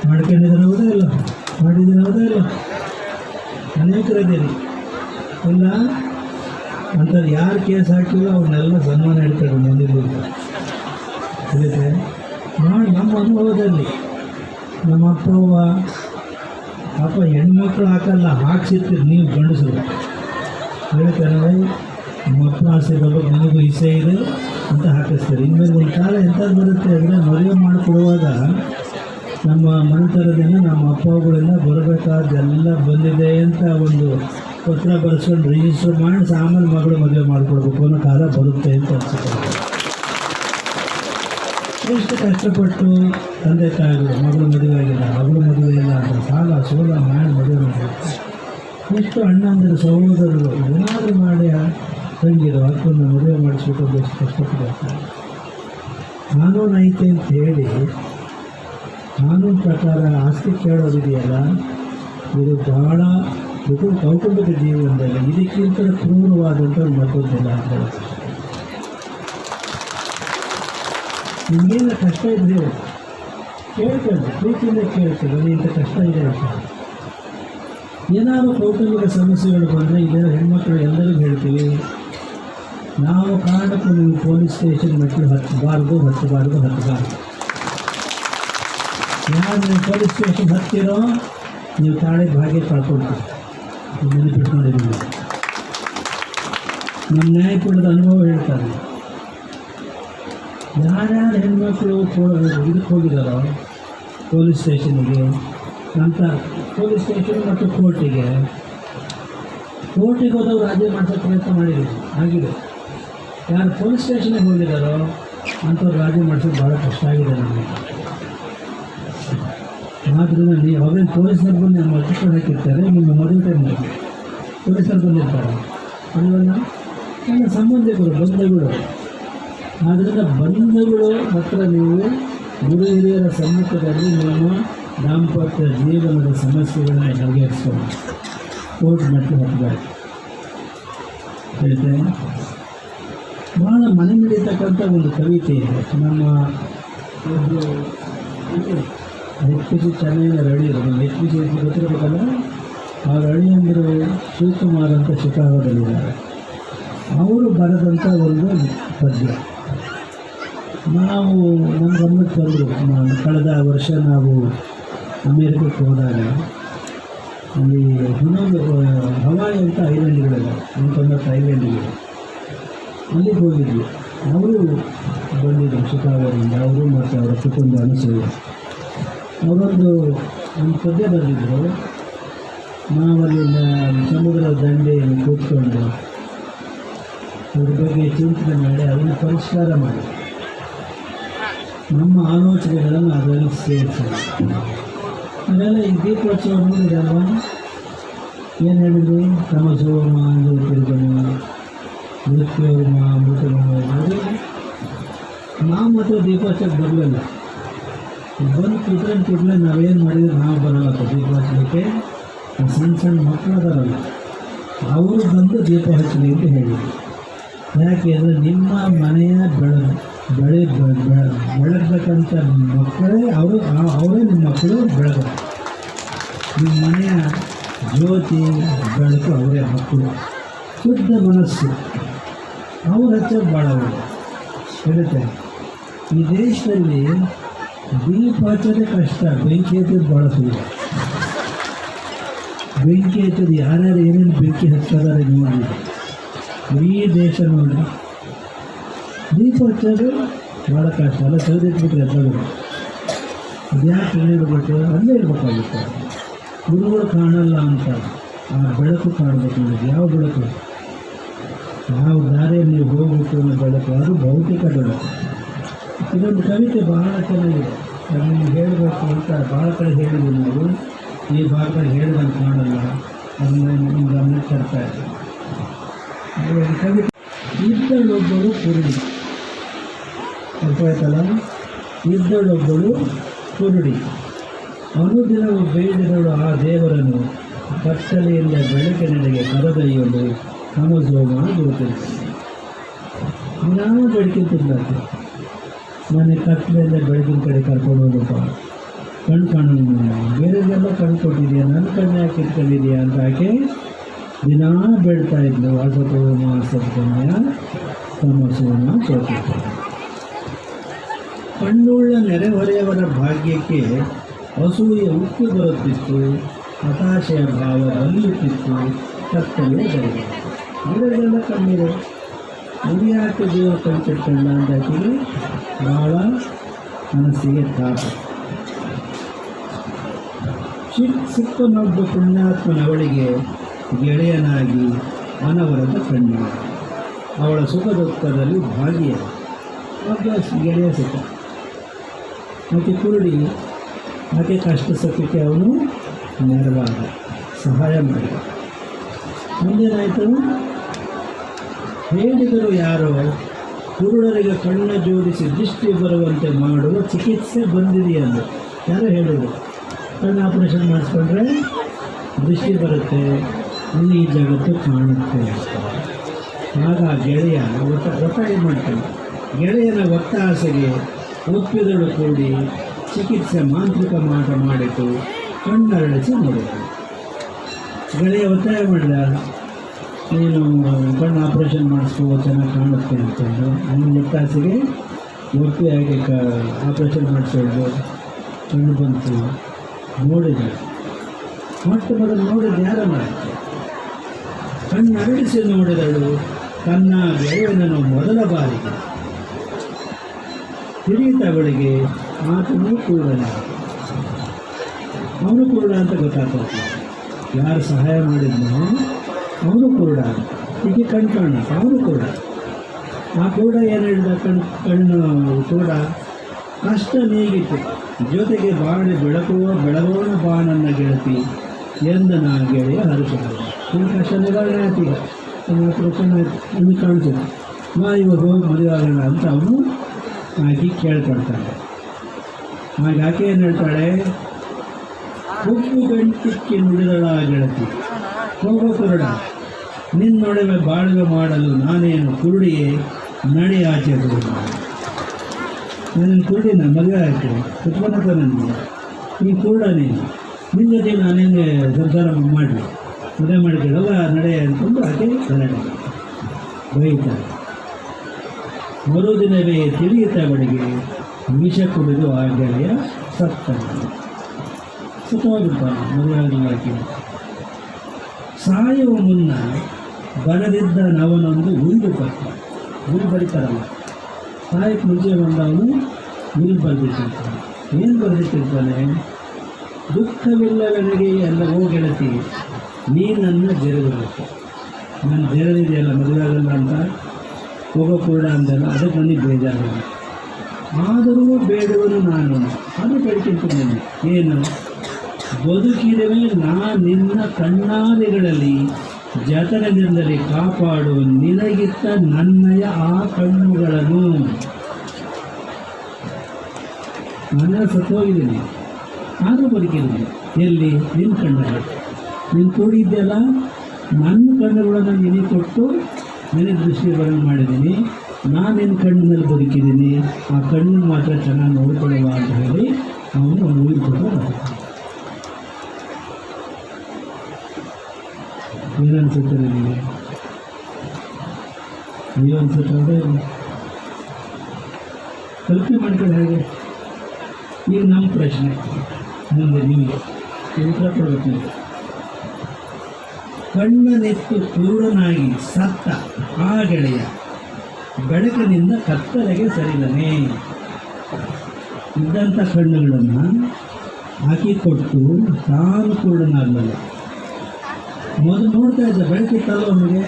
Speaker 1: ಮಾಡ್ಕೊಂಡಿದ್ರೆ ಹೌದಾ ಇಲ್ಲ ಮಾಡಿದ್ರೆ ಹೌದಾ ಇಲ್ಲ ಅನೇಕರಿದ್ದೀರಿ ಇಲ್ಲ ಅಂತ ಯಾರು ಕೇಸ್ ಹಾಕಿಲ್ಲ ಅವ್ರನ್ನೆಲ್ಲ ಸನ್ಮಾನ ಹೇಳ್ತಾರೆ ಮನೆಯಲ್ಲಿ ಅದಕ್ಕೆ ಮಾಡಿ, ನಮ್ಮ ಅನುಭವದಲ್ಲಿ ನಮ್ಮ ಅಪ್ಪ ಅವ್ವ ಪಾಪ ಹೆಣ್ಮಕ್ಳು ಹಾಕಲ್ಲ ಹಾಕ್ಸಿರ್ತೀರಿ ನೀವು ಗಂಡಸರು. ಹೇಳ್ತಾರೆ ನಮ್ಮ ಆಸೆ ಬಗ್ಗೆ ನನಗೂ ಇಸೆ ಇದೆ ಅಂತ ಹಾಕಿಸ್ತಾರೆ. ಇನ್ಮೇಲೆ ಒಂದು ಕಾಲ ಎಂಥದ್ದು ಬರುತ್ತೆ ಅಂದರೆ ಮದುವೆ ಮಾಡಿಕೊಡುವಾಗ ನಮ್ಮ ಮನೆತನದಿಂದ ನಮ್ಮ ಅಪ್ಪಗಳಿಂದ ಬರಬೇಕಾದ್ದೆಲ್ಲ ಬಂದಿದೆ ಅಂತ ಒಂದು ಪತ್ರ ಬರೆಸ್ಕೊಂಡು ರಿಜಿಸ್ಟರ್ ಮಾಡಿ ಆಮೇಲೆ ಮಗಳು ಮದುವೆ ಮಾಡಿಕೊಡ್ಬೇಕು. ಅನ್ನೋ ಕಾಲ ಬರುತ್ತೆ ಅಂತ ಅನ್ಸುತ್ತೆ. ಎಷ್ಟು ಕಷ್ಟಪಟ್ಟು ತಂದೆ ತಾಯಿಗಳು, ಮಗಳು ಮದುವೆ ಆಗಿಲ್ಲ ಮಗಳು ಮದುವೆ ಇಲ್ಲ ಅಂತ ಸಾಲ ಸೋಲ ಮಾಡಿ ಮದುವೆ ಮಾಡಿರ್ತಾರೆ ಎಷ್ಟು ಅಣ್ಣ ಅಂದರೆ ಸಹೋದರರು, ಏನಾದರೂ ಮಾಡಿ ತಂಗಿರು ಅಕ್ಕನ್ನು ಮದುವೆ ಮಾಡಿಸ್ಬಿಟ್ಟು ಎಷ್ಟು ನಾನು ಕಾನೂನು ಐತೆ ಅಂತ ಹೇಳಿ, ಕಾನೂನು ಪ್ರಕಾರ ಆಸ್ತಿ ಕೇಳೋದಿದೆಯಲ್ಲ, ಇದು ಬಹಳ ಇದು ಕೌಟುಂಬಿಕ ಜೀವನದಲ್ಲಿ ಇದಕ್ಕಿಂತ ಕ್ರೂರವಾದಂಥ ಮತ್ತೊಂದಿಲ್ಲ ಅಂತ ನಿಮಗೇನು ಕಷ್ಟ ಇದ್ರೆ ಕೇಳ್ತೇನೆ ಪ್ರೀತಿಯಿಂದ ಕೇಳ್ತೇನೆ ನನಗೆ ಇಂಥ ಕಷ್ಟ ಇದೆ ಅಂತ. ಏನಾದರೂ ಕೌಟುಂಬಿಕ ಸಮಸ್ಯೆಗಳು ಬಂದರೆ ಇದೆಲ್ಲ ಹೆಣ್ಮಕ್ಳು ಎಲ್ಲರಿಗೂ ಹೇಳ್ತೀವಿ. ನಾವು ಕಾರಣಕ್ಕೂ ನೀವು ಪೊಲೀಸ್ ಸ್ಟೇಷನ್ ಮೆಟ್ಲು ಹತ್ತಬಾರ್ದು ಹತ್ತಬಾರ್ದು ಹತ್ತಬಾರ್ದು. ಯಾರು ನೀವು ಪೊಲೀಸ್ ಸ್ಟೇಷನ್ ಹತ್ತಿರೋ, ನೀವು ತಾಳೆ ಭಾಗ್ಯ ಕಳ್ಕೊಳ್ತೀರಿ ಇದನ್ನು ಬಿಟ್ಕೊಂಡಿದ್ದೀವಿ ನಮ್ಮ ನ್ಯಾಯಪೀಠದ ಅನುಭವ ಹೇಳ್ತಾರೆ. ಯಾರ್ಯಾರು ಹೆಣ್ಮಕ್ಳು ಇದಕ್ಕೆ ಹೋಗಿದಾರೋ ಪೊಲೀಸ್ ಸ್ಟೇಷನ್ಗೆ ಅಂತ ಪೊಲೀಸ್ ಸ್ಟೇಷನ್ ಮತ್ತು ಕೋರ್ಟಿಗೆ ಕೋರ್ಟಿಗೆ ಹೋದವ್ರು ರಾಜ್ಯ ಮಾಡಿಸೋ ಪ್ರಯತ್ನ ಮಾಡಿದ್ದೀವಿ ಆಗಿದೆ. ಯಾರು ಪೊಲೀಸ್ ಸ್ಟೇಷನ್ಗೆ ಹೋಗಿದ್ದಾರೋ, ಅಂಥವ್ರು ರಾಜಿ ಮಾಡಿಸೋದು ಭಾಳ ಕಷ್ಟ ಆಗಿದೆ ನಮಗೆ ನೀವು ಅವೇನು ಪೊಲೀಸರು ಬಂದು ನಮ್ಮ ಅಧ್ಯಕ್ಷರು ಹಾಕಿರ್ತಾರೆ, ನಿಮ್ಮ ಮೊದಲ ಟೈಮ್ ಪೊಲೀಸರು ಬಂದಿರ್ತಾರೆ ಅಲ್ವಲ್ಲ? ನನ್ನ ಸಂಬಂಧಿಕರು, ಬಂಧುಗಳು. ಆದ್ದರಿಂದ ಬಂಧುಗಳು ಹತ್ರ ನೀವು ಗುರು ಹಿರಿಯರ ಸಮ್ಮುಖದಲ್ಲಿ ನಿಮ್ಮ ದಾಂಪತ್ಯ ಜೀವನದ ಸಮಸ್ಯೆಗಳನ್ನು ಬಗೆಹರಿಸ್ಕೊಂಡು ಕೋರ್ಟ್ ಮೆಟ್ಲು ಹತ್ತಬೇಕು ಹೇಳ್ತೇನೆ? ಭಾಳ ಮನೆ ಮಿಡಿತಕ್ಕಂಥ ಒಂದು ಕವಿತೆ ಇದೆ. ನಮ್ಮ ಒಂದು ಎಚ್ ಪಿ ಸಿ ಚೆನ್ನೈನ ರಳಿ ನಮ್ಮ ಎಚ್ ಪಿ ಸಿ ಗೊತ್ತಿರಬೇಕಲ್ಲ? ಆ ರಳಿ ಅಂದರು ಶಿವಕುಮಾರ್ ಅಂತ ಶಿಕಾಗೋದಲ್ಲಿದ್ದಾರೆ ಅವರು ಬರೆದಂಥ ಒಂದು ಪದ್ಯ. ನಾವು ನಮ್ಮ ಗಮನಕ್ಕೆ ಬಂದರು. ಕಳೆದ ವರ್ಷ ನಾವು ಅಮೇರಿಕಕ್ಕೆ ಹೋದಾಗ ಅಲ್ಲಿ ಇನ್ನೊಂದು ಹವಾಯಿ ಅಂತ ಐಲ್ಯಾಂಡ್ಗಳಿವೆ ನೂತೊಂಬತ್ತು ಐಲ್ಯಾಂಡ್ಗಳು ಅಲ್ಲಿಗೆ ಹೋಗಿದ್ವಿ. ಅವರು ಬಂದಿದ್ದರು ಶಿಕಾಗೋದಿಂದ ಅವರು ಮತ್ತು ಅವರ ಕುಟುಂಬ ಅನಿಸಿದ್ರು. ಅವರೊಂದು ಒಂದು ಪದ್ಯ ಬರೆದಿದ್ದರು ನಾವಲ್ಲಿಂದ ಸಮುದ್ರ ದಂಡೆಯನ್ನು ಕೂತ್ಕೊಂಡು ಅದ್ರ ಬಗ್ಗೆ ಚಿಂತನೆ ಮಾಡಿ ಅದನ್ನು ಪರಿಷ್ಕಾರ ಮಾಡಿ. ನಮ್ಮ ಆಲೋಚನೆಗಳನ್ನು ಅದರಲ್ಲಿ ಸೇರಿಸಿ ಅದೆಲ್ಲ ಈ ದೀಪೋತ್ಸವ ನೋಡಿದಲ್ವ ಏನು ಹೇಳಿದ್ರು? ತಮಸೋಮ ಅಂದರೆ ಮೃತ್ಯೋಮ ಮೃತಗಮ ನೋಡಿ ನಾವು ಮಾತ್ರ ದೀಪಾಚಕ್ಕೆ ಬರಲಿಲ್ಲ ಬಂದು ಕೂತ್ರೆ ಕೂಡಲೇ ನಾವೇನು ಮಾಡಿದ್ರೆ ನಾವು ಬರಲ್ಲ ದೀಪೋತ್ಸವಕ್ಕೆ ಆ ಸಣ್ಣ ಸಣ್ಣ ಮಕ್ಕಳು ಅದಾರಲ್ಲ ಅವರು ಬಂದು ದೀಪ ಹಚ್ಚಲಿ ಅಂತ ಹೇಳಿದ್ರು ಯಾಕೆ ಅಂದರೆ ನಿಮ್ಮ ಮನೆಯ ಬೆಳ ಬೆಳೆ ಬೆಳಗ್ಬೇಕಂತ ಮಕ್ಕಳೇ ಅವರು ಅವರೇ ನಿಮ್ಮ ಮಕ್ಕಳು ಬೆಳಗ ನಿಮ್ಮ ಮನೆಯ ಜ್ಯೋತಿ ಬೆಳಕು ಅವರೇ ಮಕ್ಕಳು ಶುದ್ಧ ಮನಸ್ಸು. ಅವ್ರು ಹತ್ರ ಭಾಳ ಇರುತ್ತೆ ಈ ದೇಶದಲ್ಲಿ ದೀಪ ಹಚ್ಚೋದೇ ಕಷ್ಟ, ಬೆಂಕಿ ಹಚ್ಚೋದು ಭಾಳ ಸುಲಭ. ಬೆಂಕಿ ಹಚ್ಚೋದು ಯಾರ್ಯಾರು ಏನೇನು ಬೆಂಕಿ ಹಚ್ಚೋದಾರೆ ನೋಡಿ. ಇಡೀ ದೇಶ ನೋಡಿ ದೀಪ ಹಚ್ಚೋದು ಭಾಳ ಕಷ್ಟ. ಅಲ್ಲ ಸೌದಿಟ್ಬಿಟ್ರೆ ಎಲ್ಲರೂ ಅದ್ಯಾಕೆ ಇಲ್ಲಿಡ್ಬೇಕು ಅಲ್ಲೇ ಇರ್ಬೇಕಾಗುತ್ತೆ. ಗುರುಗಳು ಕಾಣಲ್ಲ ಅಂತ ಆ ಬೆಳಕು ಕಾಣಬೇಕು ಯಾವ ಬೆಳಕು? ಯಾವ ದಾರಿಯಲ್ಲಿ ಹೋಗಬೇಕು ಅನ್ನೋ ಬೆಳಕು ಅದು ಭೌತಿಕ ಬೆಳಕು ಇದೊಂದು ಕವಿತೆ ಬಹಳ ಚೆನ್ನಾಗಿದೆ. ಅದನ್ನು ಹೇಳಬೇಕು ಅಂತ ಭಾಳ ಕಡೆ ಹೇಳಿದ್ವಿ ನಾವು. ಈ ಭಾಗ ಹೇಳ್ದಂತ ಕಾಣಲ್ಲ ಅದನ್ನ ನಿಮ್ಮ ಗಮನ ತರ್ತಾ ಇದೆ ಕವಿತೆ. ಇದ್ದಳೊಬ್ಬಳು ಕುರುಡಿ. ಅರ್ಥವಾಯ್ತಲ್ಲ ಇದ್ದಳೊಬ್ಬಳು ಕುರುಡಿ. ಅನುದಿನವು ಬೇಡಿದಳು ಆ ದೇವರನ್ನು. ಕತ್ತಲೆಯಿಂದ ಬೆಳಕಿನೆಡೆಗೆ ಕರೆದೊಯ್ಯಲು ನಮಸೋಮ ಗುರುತಿಸಿ ನಾವು ಬೆಳಕಿಂತಿದ್ಲಾಕೆ ಮನೆ ಕತ್ತಲೆಯಿಂದ ಬೆಳಕಿನ ಕಡೆ ಕರ್ಕೊಂಡು ಹೋಗಪ್ಪ ಕಣ್ಣು ಕಾಣೋ ಬೇರೆದೆಲ್ಲ ಕಣ್ಣು ಕೊಟ್ಟಿದೆಯಾ? ನನ್ನ ಕಣ್ಣು ಯಾಕೆ ಇಟ್ಕೊಂಡಿದೆಯಾ ಅಂತ ಆಕೆ ದಿನಾ ಬೆಳ್ತಾ ಇದ್ಲು. ವಾಸಪೋಮ ಸತ್ಗಮಯ ತಮಸೋಮ ಜ್ಯೋತಿರ್ಗಮಯ ಕಣ್ಣುಳ್ಳ ನೆರೆಹೊರೆಯವರ ಭಾಗ್ಯಕ್ಕೆ ಅಸೂಯೆ ಉಕ್ಕಿ ಬರುತ್ತಿತ್ತು. ಹತಾಶೆಯ ಭಾವ ಬಲ್ಲಿಯುತ್ತಿತ್ತು ಕತ್ತಲೆ ಬರಿಗೆ ಗಿಡಗಳೆಲ್ಲ ಇದೆ ಉರಿಯಾಕೆ ಜೀವ ಕಣ್ಚಿಟ್ಕೊಂಡ ಅಂತ ಹೇಳಿ ಭಾಳ ಮನಸ್ಸಿಗೆ ತಾಪ. ಸಿಕ್ ಸಿಕ್ಕನೊಬ್ಬ ಪುಣ್ಯಾತ್ಮನವಳಿಗೆ ಗೆಳೆಯನಾಗಿ ಅನವರದ ಕಣ್ಣು ಅವಳ ಸುಖ ದುಃಖದಲ್ಲಿ ಭಾಗ್ಯ ಒಬ್ಬ ಗೆಳೆಯ ಸುಖ. ಮತ್ತು ಕುರುಡಿ, ಮತ್ತೆ ಕಷ್ಟ ಸುಖಕ್ಕೆ ಅವನು ನೆರವಾದ ಸಹಾಯ ಮಾಡಿದ. ಮುಂದೇನಾಯಿತು. ಹೇಳಿದರು ಯಾರೋ ಕುರುಡರಿಗೆ ಕಣ್ಣು ಜೋಡಿಸಿ ದೃಷ್ಟಿ ಬರುವಂತೆ ಮಾಡುವ ಚಿಕಿತ್ಸೆ ಬಂದಿದೆಯಂದು ಯಾರು ಹೇಳಿದರು. ಕಣ್ಣು ಆಪರೇಷನ್ ಮಾಡಿಸ್ಕೊಂಡ್ರೆ ದೃಷ್ಟಿ ಬರುತ್ತೆ ಇಲ್ಲಿ ಈ ಜಗತ್ತು ಕಾಣುತ್ತೆ ಆಗ ಗೆಳೆಯ ಒಟ್ಟ ಒತ್ತಾಯ ಮಾಡ್ತಾನೆ. ಗೆಳೆಯನ ಒತ್ತಾಸೆಗೆ ಒಪ್ಪಿದಳು ಕೂಡಿ ಚಿಕಿತ್ಸೆ ಮಾಂತ್ರಿಕ ಮಾಟ ಮಾಡಿತು ಕಣ್ಣರಳಿಸಿ ನೋಡಿದಳು ಗೆಳೆಯ ಒತ್ತಾಯ ಮಾಡಿದ. ನೀನು ಕಣ್ಣು ಆಪ್ರೇಷನ್ ಮಾಡಿಸ್ಕೋ, ಚೆನ್ನಾಗಿ ಕಾಣುತ್ತೆ ಅಂತಂದು ನನ್ನ ಒತ್ತಾಸೆಗೆ ಹಾಗೆ ಕ ಆಪ್ರೇಷನ್ ಮಾಡಿಸೋದು ಕಣ್ಣು ಬಂತು. ನೋಡಿದೆ. ಮೊಟ್ಟ ಮೊದಲು ನೋಡಿದ ಯಾರನ್ನ ಕಣ್ಣು ಅರಳಿಸಿ ನೋಡಿದಳು. ತನ್ನ ಗೆಳೆಯನನ್ನು ಮೊದಲ ಬಾರಿಗೆ. ತಿಳಿಯಿತವಳಿಗೆ ಮಾತನೂ ಕೂಡ ಅವನು ಕೂಡ ಅಂತ ಗೊತ್ತಾಗ್ತದೆ ಯಾರು ಸಹಾಯ ಮಾಡಿದ್ನೋ, ಅವನು ಕೂಡ. ಹೀಗೆ ಕಣ್ ಕಾಣ, ಅವನು ಕೂಡ. ಆ ಕೂಡ ಏನು ಹೇಳಿದ? ಕಣ್, ಕಣ್ಣು, ಕೂಡ. ಕಷ್ಟ ನೀಗಿತ್ತು. ಜೊತೆಗೆ ಬಾಣಿ ಬೆಳಕುವ, ಬೆಳಗೋಣ ಬಾ ನನ್ನ ಗೆಳತಿ ಎಂದ ನಾ ಗೆಳೆಯ ಹರಿಸಿದ ನಿಮ್ಮ ಕಷ್ಟ ನಿವಾರಣೆ ಆಯ್ತೀಗ ಪ್ರಶ್ನೆ ನಿಮಗೆ ಕಾಣಿಸಿದೆ ನಾ ಇವಾಗ ಹೋಗಿ ಮದುವೆ ಆಗೋಣ ಅಂತ ಅವನು ಆಗಿ ಕೇಳ್ಕೊಳ್ತಾಳೆ ಆಗ ಆಕೆ ಏನು ಹೇಳ್ತಾಳೆ? ಹುಬ್ಬು ಗಂಟಿಕ್ಕಿ ನುಡಿದಳ ಗೆಳತಿ ಹೋಗೋ ಕುರುಡ. ನಿನ್ನೊಡವೆ ಬಾಳ್ವೆ ಮಾಡಲು ನಾನೇನು ಕುರುಡಿಯೇ? ನಡಿ ಆಚೆ ನನ್ನ ಕುರುಡಿನ ಮದುವೆ ಆಯ್ತು. ಉತ್ಪನ್ನಕ ನನಗೆ ನೀ ಕುರುಡ ನೀನು ನಿನ್ನ ಜೊತೆ ನಾನೇನು ಸಂಸಾರ ಮಾಡಲಿ. ಮದುವೆ ಮಾಡಿಕೊಳ್ಳಲ್ಲ ನಡೆ ಅಂತಂದು ಆಕೆ ಗಲಾಟೆ ಬೈತಾರೆ ಮರುದಿನವೇ ತಿಳಿಯುತ್ತವಳಿಗೆ ವಿಷ ಕುಡಿದು ಆ ಗೆಳೆಯ ಸತ್ತ ಸತ್ತೋಗಿರ್ತಾನೆ ಮದುವೆಯಾಗಿ ಮಾಡಿ ಸಾಯುವ ಮುನ್ನ ಬರದಿದ್ದ ನವನೊಂದು ಉರಿದು ಬರ್ತಾನೆ ಉರಿ ಬರೀತಾರಲ್ಲ. ಸಾಯಕ್ಕೆ ಮುಂಚೆ ಬಂದವನು ಉರಿ ಬರಬೇಕಿರ್ತಾನೆ ಏನು ಬರಬೇಕಿರ್ತಾನೆ ದುಃಖವಿಲ್ಲವೆನಗೆ ಎಲ್ಲ ಗೆಳತಿ, ನೀ ನನ್ನ ಜರಗಬೇಕು ನಾನು ಬೇರೆದಿದೆಯಲ್ಲ ಮದುವೆ ಆಗಲ್ಲ ಅಂತ? ಹೋಗೋ ಕೂಡ ಅಂದಲ್ಲ, ಅದಕ್ಕೆ ನನಗೆ ಬೇಜಾರಿಲ್ಲ ಆದರೂ ಬೇಡವನು ನಾನು. ಅದು ಬೆಳಕಿಂತೀನಿ ಏನು? ಬದುಕಿರುವೆ ನಾ ನಿನ್ನ ಕಣ್ಣಾರೆಗಳಲ್ಲಿ ಜತನದಿಂದಲೇ ಕಾಪಾಡು ನಿನಗಿತ್ತ ನನ್ನಯ ಆ ಕಣ್ಣುಗಳನ್ನು. ನಾನು ಸತ್ತೋಗಿದ್ದೀನಿ. ಆದರೂ ಬದುಕಿದ್ದೀನಿ. ಎಲ್ಲಿ? ನಿನ್ನ ಕಣ್ಣುಗಳು ನೀನು ಕೂಡಿದ್ದೆಲ್ಲ ನನ್ನ ಕಣ್ಣುಗಳನ್ನು ನಿನಗೆ ಕೊಟ್ಟು ನಿನಗೆ ದೃಷ್ಟಿ ಬರಂಗೆ ಮಾಡಿದ್ದೀನಿ ನಾನು ನಿನ್ನ ಕಣ್ಣಿನಲ್ಲಿ ಬದುಕಿದ್ದೀನಿ. ಆ ಕಣ್ಣನ್ನು ಮಾತ್ರ ಚೆನ್ನಾಗಿ ನೋಡ್ಕೊಳ್ಳುವ ಅಂತ ಹೇಳಿ ಅವನು ಒಂದು ಊರಿಗೆ ಕೊಟ್ಟು ಏನನ್ಸುತ್ತೆ ನಿಮಗೆ ನೀವು ಅಂದರೆ ಅದೇ ಕಲ್ಪನೆ ಮಾಡ್ಕೊಂಡು ಹೇಗೆ ಈಗ ನಮ್ಮ ಪ್ರಶ್ನೆ ಮುಂದೆ ನಿಮಗೆ ಉತ್ತರ ಕೊಡಬೇಕು ಕಣ್ಣನೆತ್ತು ಪೂರ್ಣನಾಗಿ ಸತ್ತ ಆ ಗೆಳೆಯ ಬೆಳಕಿನಿಂದ ಕತ್ತಲೆಗೆ ಸರಿದನೆ ಇದ್ದಂಥ ಕಣ್ಣುಗಳನ್ನು ಹಾಕಿಕೊಟ್ಟು ತಾನು ಕುರುಡನಾಗಲ್ಲ ಮೊದಲು ನೋಡ್ತಾ ಇದ್ದ ಬೆಳಕಿತ್ತಲ್ಲ ಅವನಿಗೆ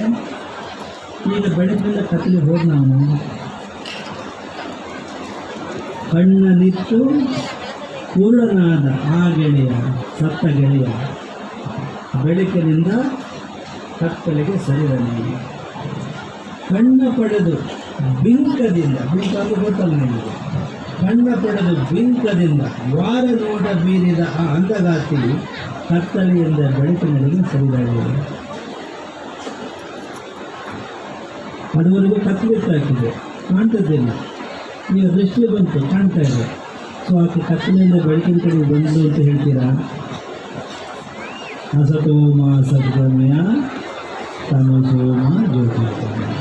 Speaker 1: ಈಗ ಬೆಳಕಿನಿಂದ ಕತ್ತಲೆ ಹೋಗಿ ನಾನು. ಕಣ್ಣನಿತ್ತು ಪೂರ್ಣನಾದ ಆ ಗೆಳೆಯ, ಸತ್ತ ಗೆಳೆಯ, ಬೆಳಕಿನಿಂದ ಕತ್ತಲೆಗೆ ಸರಿದನೆ. ಕಣ್ಣ ಪಡೆದು ಬಿಂಕದಿಂದ ಬಿಂಕ ಗೊತ್ತಲ್ಲ ನಿಮಗೆ. ಕಣ್ಣ ಪಡೆದು ಬಿಂಕದಿಂದ ವಾರ ನೋಟ ಬೀರಿದ ಆ ಅಂಧಗಾತಿ ಕತ್ತಲೆಯಿಂದ ಬೆಳಕಿನಡೆಗೆ ಸರಿದಾಗಿದೆ. ಅದುವರೆಗೂ ಕತ್ತಲಿಟ್ಟಾಕಿದೆ ಕಾಣ್ತದಿಲ್ಲ ಈಗ ದೃಷ್ಟಿ ಬಂತು, ಕಾಣ್ತಾ ಇದೆ. ಸೊ ಆಕೆ ಕತ್ತಲೆಯಿಂದ ಬೆಳಕಿನ ಕಡೆ ಬಂದು ಅಂತ ಹೇಳ್ತೀರಾ? ಅಸತೋಮ, ಸದ್ಗಮಯ, ತಮಸೋಮ, ಜ್ಯೋತಿರ್ಗಮಯ.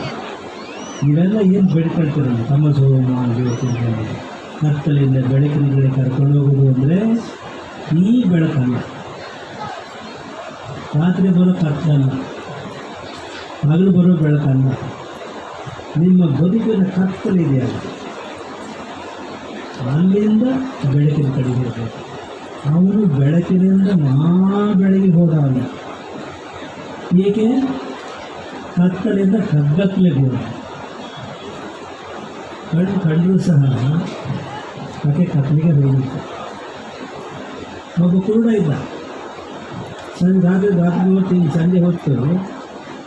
Speaker 1: ಇವೆಲ್ಲ ಏನು ಬೆಳ್ಕೊಳ್ತಿರಲ್ಲ ತಮಸೋಮ, ಜ್ಯೋತಿರ್ಗಮಯ. ಕತ್ತಲಿಂದ ಬೆಳಕಿನ ಕಡೆ ಕರ್ಕೊಂಡು ಹೋಗೋದು ಅಂದರೆ ಈ ಬೆಳಕಲ್ಲ ರಾತ್ರಿ ಬರೋ ಕತ್ತಲ್ಲ ಹಗಲು ಬರೋ ಬೆಳಕಲ್ಲ ನಿಮ್ಮ ಬದುಕಿನ ಕತ್ತಲಿದೆಯಲ್ಲ ಅಲ್ಲಿಂದ ಬೆಳಕಿನ ಕಡೆಗೆ ಇರಬೇಕು. ಅವನು ಬೆಳಕಿನಿಂದ ಮಹಾ ಬೆಳಗ್ಗೆ ಹೋದವನ ಏಕೆ? ಕತ್ತಲಿಂದ ಕಗ್ಗತ್ತಲೆಗೆ ಹೋದ ಕಣ್ಣು ಕಂಡರೂ ಸಹ ಆಕೆ ಕತ್ತಲಿಗೆ ಹೋಗಿತ್ತು ಒಬ್ಬ ಕುರುಡ ಇದ್ದ ಸಂಜೆ ರಾತ್ರಿ ರಾತ್ರಿ ಹೊತ್ತು ಸಂಜೆ ಹೊತ್ತು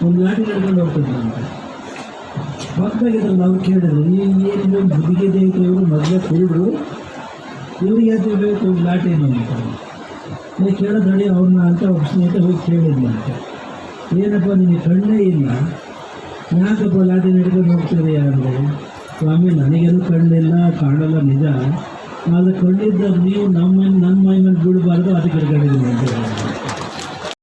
Speaker 1: ಒಂದು ಗಾಡಿ ನಡ್ಕೊಂಡು ಹೋಗ್ತಿದ್ದಂತ ಹೊತ್ತಾಗಿದ್ರಲ್ಲ ನಾವು ಕೇಳಿದ್ರು ಈ ಏನು ಬುದ್ಧಿಗೆ ದೇವತೆ ಇವರು ಮೊದಲೇ ಕುರುಡ್ರು ಇವರಿಗೆ ಅದು ಬೇಕು ಲಾಟಿ ಏನು ಅಂತ? ನೀವು ಕೇಳೋದಡಿ ಅವ್ರನ್ನ ಅಂತ ಒಬ್ಬ ಸ್ನೇಹಿತ ಹೋಗಿ ಕೇಳಿದ್ನ ಅಂತ. ಏನಪ್ಪ ನಿಮಗೆ ಕಣ್ಣೇ ಇಲ್ಲ. ಯಾಕಪ್ಪ ಲಾಟಿ ನಡ್ಕೊಂಡು ಹೋಗ್ತಿದೆಯಾ ಅಂದರೆ? ಸ್ವಾಮಿ ನನಗೇನು ಕಣ್ಣಿಲ್ಲ ಕಾಣಲ್ಲ ನಿಜ ಆದರೆ ಕಣ್ಣಿದ್ದ ನೀವು ನಮ್ಮ ನನ್ನ ಮೈ ಮೇಲೆ ಬೀಳಬಾರ್ದು, ಅದಕ್ಕೆ ಅಂತ.